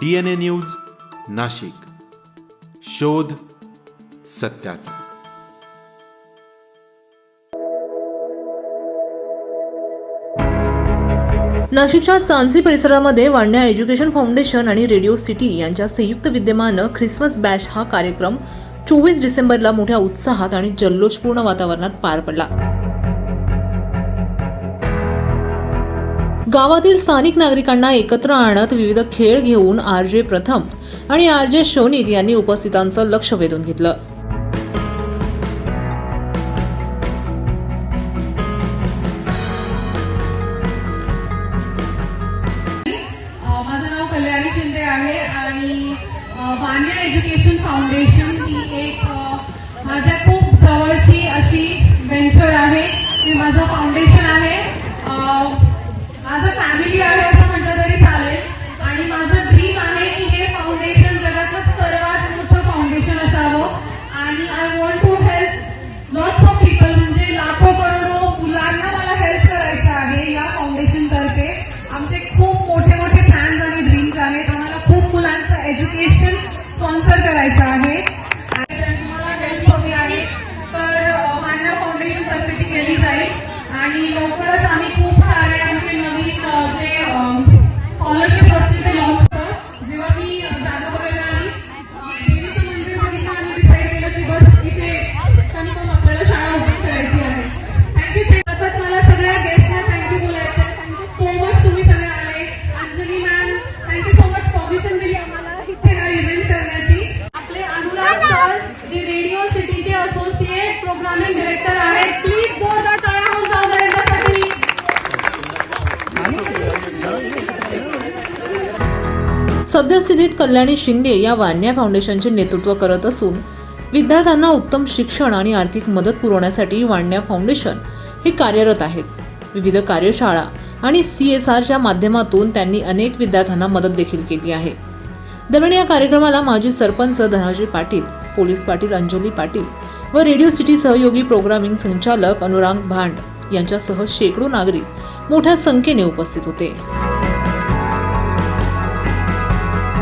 D N A news Nashik. शोध सत्याचा. नाशिकच्या चांसी परिसरामध्ये वाण्या एज्युकेशन फाउंडेशन आणि रेडिओ सिटी यांच्या संयुक्त विद्यमानं ख्रिसमस बॅश हा कार्यक्रम चोवीस डिसेंबरला मोठ्या उत्साहात आणि जल्लोषपूर्ण वातावरणात पार पडला. गावातील स्थानिक नागरिकांना एकत्र आणत विविध खेळ घेऊन आर जे प्रथम आणि आर जे शोनित यांनी उपस्थितांचं लक्ष वेधून घेतलं. माझं नाव कल्याणी शिंदे आहे आणि एज्युकेशन फाउंडेशन ही एक माझ्या खूप जवळची अशी आहे. हे माझं फाउंडेशन आहे. ट्रान्सफर करायचं आहे. आणि तुम्हाला हेल्प हवी आहे तर अ, मान्य फाउंडेशन तर्फे ती केली जाईल. आणि लवकरच आम्ही खूप सारे आमचे नवीन सद्यस्थितीत कल्याणी शिंदे या वान्या फाउंडेशनचे नेतृत्व करत असून विद्यार्थ्यांना उत्तम शिक्षण आणि आर्थिक मदत पुरवण्यासाठी वाण्या फाउंडेशन हे कार्यरत आहेत. विविध कार्यशाळा आणि सी एस आरच्या माध्यमातून त्यांनी अनेक विद्यार्थ्यांना मदत देखील केली आहे. दरम्यान या कार्यक्रमाला माजी सरपंच धनाजी पाटील पोलीस पाटील अंजली पाटील व रेडिओ सिटी सहयोगी प्रोग्रामिंग संचालक अनुराग भांड यांच्यासह शेकडो नागरिक मोठ्या संख्येने उपस्थित होते.